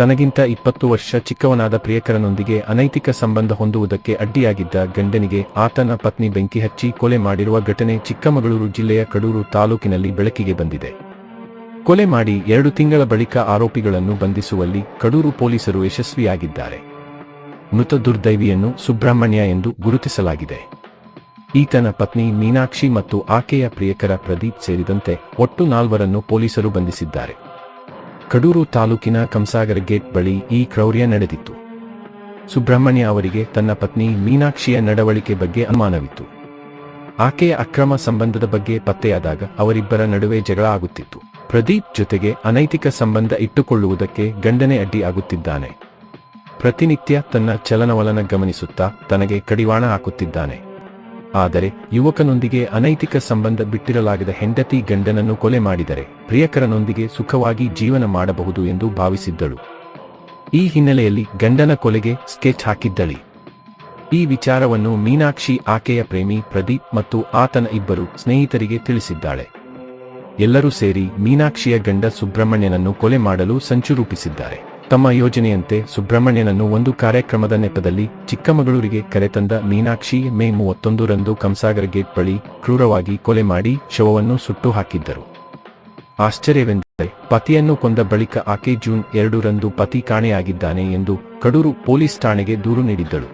ತನಗಿಂತ ಇಪ್ಪತ್ತು ವರ್ಷ ಚಿಕ್ಕವನಾದ ಪ್ರಿಯಕರನೊಂದಿಗೆ ಅನೈತಿಕ ಸಂಬಂಧ ಹೊಂದುವುದಕ್ಕೆ ಅಡ್ಡಿಯಾಗಿದ್ದ ಗಂಡನಿಗೆ ಆತನ ಪತ್ನಿ ಬೆಂಕಿ ಹಚ್ಚಿ ಕೊಲೆ ಮಾಡಿರುವ ಘಟನೆ ಚಿಕ್ಕಮಗಳೂರು ಜಿಲ್ಲೆಯ ಕಡೂರು ತಾಲೂಕಿನಲ್ಲಿ ಬೆಳಕಿಗೆ ಬಂದಿದೆ. ಕೊಲೆ ಮಾಡಿ ಎರಡು ತಿಂಗಳ ಬಳಿಕ ಆರೋಪಿಗಳನ್ನು ಬಂಧಿಸುವಲ್ಲಿ ಕಡೂರು ಪೊಲೀಸರು ಯಶಸ್ವಿಯಾಗಿದ್ದಾರೆ. ಮೃತ ದುರ್ದೈವಿಯನ್ನು ಸುಬ್ರಹ್ಮಣ್ಯ ಎಂದು ಗುರುತಿಸಲಾಗಿದೆ. ಈತನ ಪತ್ನಿ ಮೀನಾಕ್ಷಿ ಮತ್ತು ಆಕೆಯ ಪ್ರಿಯಕರ ಪ್ರದೀಪ್ ಸೇರಿದಂತೆ ಒಟ್ಟು ನಾಲ್ವರನ್ನು ಪೊಲೀಸರು ಬಂಧಿಸಿದ್ದಾರೆ. ಕಡೂರು ತಾಲೂಕಿನ ಕಂಸಾಗರ ಗೇಟ್ ಬಳಿ ಈ ಕ್ರೌರ್ಯ ನಡೆದಿತ್ತು. ಸುಬ್ರಹ್ಮಣ್ಯ ಅವರಿಗೆ ತನ್ನ ಪತ್ನಿ ಮೀನಾಕ್ಷಿಯ ನಡವಳಿಕೆ ಬಗ್ಗೆ ಅನುಮಾನವಿತ್ತು. ಆಕೆಯ ಅಕ್ರಮ ಸಂಬಂಧದ ಬಗ್ಗೆ ಪತ್ತೆಯಾದಾಗ ಅವರಿಬ್ಬರ ನಡುವೆ ಜಗಳ ಆಗುತ್ತಿತ್ತು. ಪ್ರದೀಪ್ ಜೊತೆಗೆ ಅನೈತಿಕ ಸಂಬಂಧ ಇಟ್ಟುಕೊಳ್ಳುವುದಕ್ಕೆ ಗಂಡನೆ ಅಡ್ಡಿ ಆಗುತ್ತಿದ್ದಾನೆ. ಪ್ರತಿನಿತ್ಯ ತನ್ನ ಚಲನವಲನ ಗಮನಿಸುತ್ತಾ ತನಗೆ ಕಡಿವಾಣ ಹಾಕುತ್ತಿದ್ದಾನೆ. ಆದರೆ ಯುವಕನೊಂದಿಗೆ ಅನೈತಿಕ ಸಂಬಂಧ ಬಿಟ್ಟಿರಲಾಗದ ಹೆಂಡತಿ ಗಂಡನನ್ನು ಕೊಲೆ ಮಾಡಿದರೆ ಪ್ರಿಯಕರನೊಂದಿಗೆ ಸುಖವಾಗಿ ಜೀವನ ಮಾಡಬಹುದು ಎಂದು ಭಾವಿಸಿದ್ದಳು. ಈ ಹಿನ್ನೆಲೆಯಲ್ಲಿ ಗಂಡನ ಕೊಲೆಗೆ ಸ್ಕೆಚ್ ಹಾಕಿದ್ದಳಿ. ಈ ವಿಚಾರವನ್ನು ಮೀನಾಕ್ಷಿ ಆಕೆಯ ಪ್ರೇಮಿ ಪ್ರದೀಪ್ ಮತ್ತು ಆತನ ಇಬ್ಬರು ಸ್ನೇಹಿತರಿಗೆ ತಿಳಿಸಿದ್ದಾಳೆ. ಎಲ್ಲರೂ ಸೇರಿ ಮೀನಾಕ್ಷಿಯ ಗಂಡ ಸುಬ್ರಹ್ಮಣ್ಯನನ್ನು ಕೊಲೆ ಮಾಡಲು ಸಂಚು ರೂಪಿಸಿದ್ದಾರೆ. ತಮ್ಮ ಯೋಜನೆಯಂತೆ ಸುಬ್ರಹ್ಮಣ್ಯನನ್ನು ಒಂದು ಕಾರ್ಯಕ್ರಮದ ನೆಪದಲ್ಲಿ ಚಿಕ್ಕಮಗಳೂರಿಗೆ ಕರೆತಂದ ಮೀನಾಕ್ಷಿ ಮೇ ಮೂವತ್ತೊಂದರಂದು ಕಂಸಾಗರ್ ಗೇಟ್ ಬಳಿ ಕ್ರೂರವಾಗಿ ಕೊಲೆ ಮಾಡಿ ಶವವನ್ನು ಸುಟ್ಟು ಹಾಕಿದ್ದರು ಆಶ್ಚರ್ಯವೆಂದರೆ ಪತಿಯನ್ನು ಕೊಂದ ಬಳಿಕ ಆಕೆ ಜೂನ್ ಎರಡರಂದು ಪತಿ ಕಾಣೆಯಾಗಿದ್ದಾನೆ ಎಂದು ಕಡೂರು ಪೊಲೀಸ್ ಠಾಣೆಗೆ ದೂರು ನೀಡಿದ್ದಳು.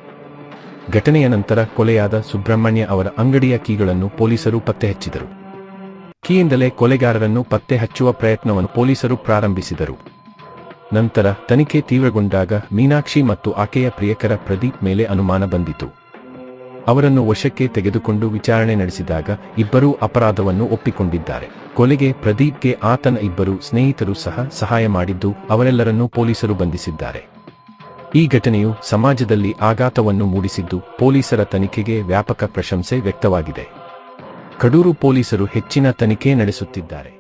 ಘಟನೆಯ ನಂತರ ಕೊಲೆಯಾದ ಸುಬ್ರಹ್ಮಣ್ಯ ಅವರ ಅಂಗಡಿಯ ಕೀಗಳನ್ನು ಪೊಲೀಸರು ಪತ್ತೆ ಹಚ್ಚಿದರು ಕೀಯಿಂದಲೇ ಕೊಲೆಗಾರರನ್ನು ಪತ್ತೆ ಹಚ್ಚುವ ಪ್ರಯತ್ನವನ್ನು ಪೊಲೀಸರು ಪ್ರಾರಂಭಿಸಿದರು. ನಂತರ ತನಿಖೆ ತೀವ್ರಗೊಂಡಾಗ ಮೀನಾಕ್ಷಿ ಮತ್ತು ಆಕೆಯ ಪ್ರಿಯಕರ ಪ್ರದೀಪ್ ಮೇಲೆ ಅನುಮಾನ ಬಂದಿತು. ಅವರನ್ನು ವಶಕ್ಕೆ ತೆಗೆದುಕೊಂಡು ವಿಚಾರಣೆ ನಡೆಸಿದಾಗ ಇಬ್ಬರೂ ಅಪರಾಧವನ್ನು ಒಪ್ಪಿಕೊಂಡಿದ್ದಾರೆ. ಕೊಲೆಗೆ ಪ್ರದೀಪ್ಗೆ ಆತನ ಇಬ್ಬರು ಸ್ನೇಹಿತರು ಸಹ ಸಹಾಯ ಮಾಡಿದ್ದು ಅವರೆಲ್ಲರನ್ನೂ ಪೊಲೀಸರು ಬಂಧಿಸಿದ್ದಾರೆ. ಈ ಘಟನೆಯು ಸಮಾಜದಲ್ಲಿ ಆಘಾತವನ್ನು ಮೂಡಿಸಿದ್ದು ಪೊಲೀಸರ ತನಿಖೆಗೆ ವ್ಯಾಪಕ ಪ್ರಶಂಸೆ ವ್ಯಕ್ತವಾಗಿದೆ. ಕಡೂರು ಪೊಲೀಸರು ಹೆಚ್ಚಿನ ತನಿಖೆ ನಡೆಸುತ್ತಿದ್ದಾರೆ.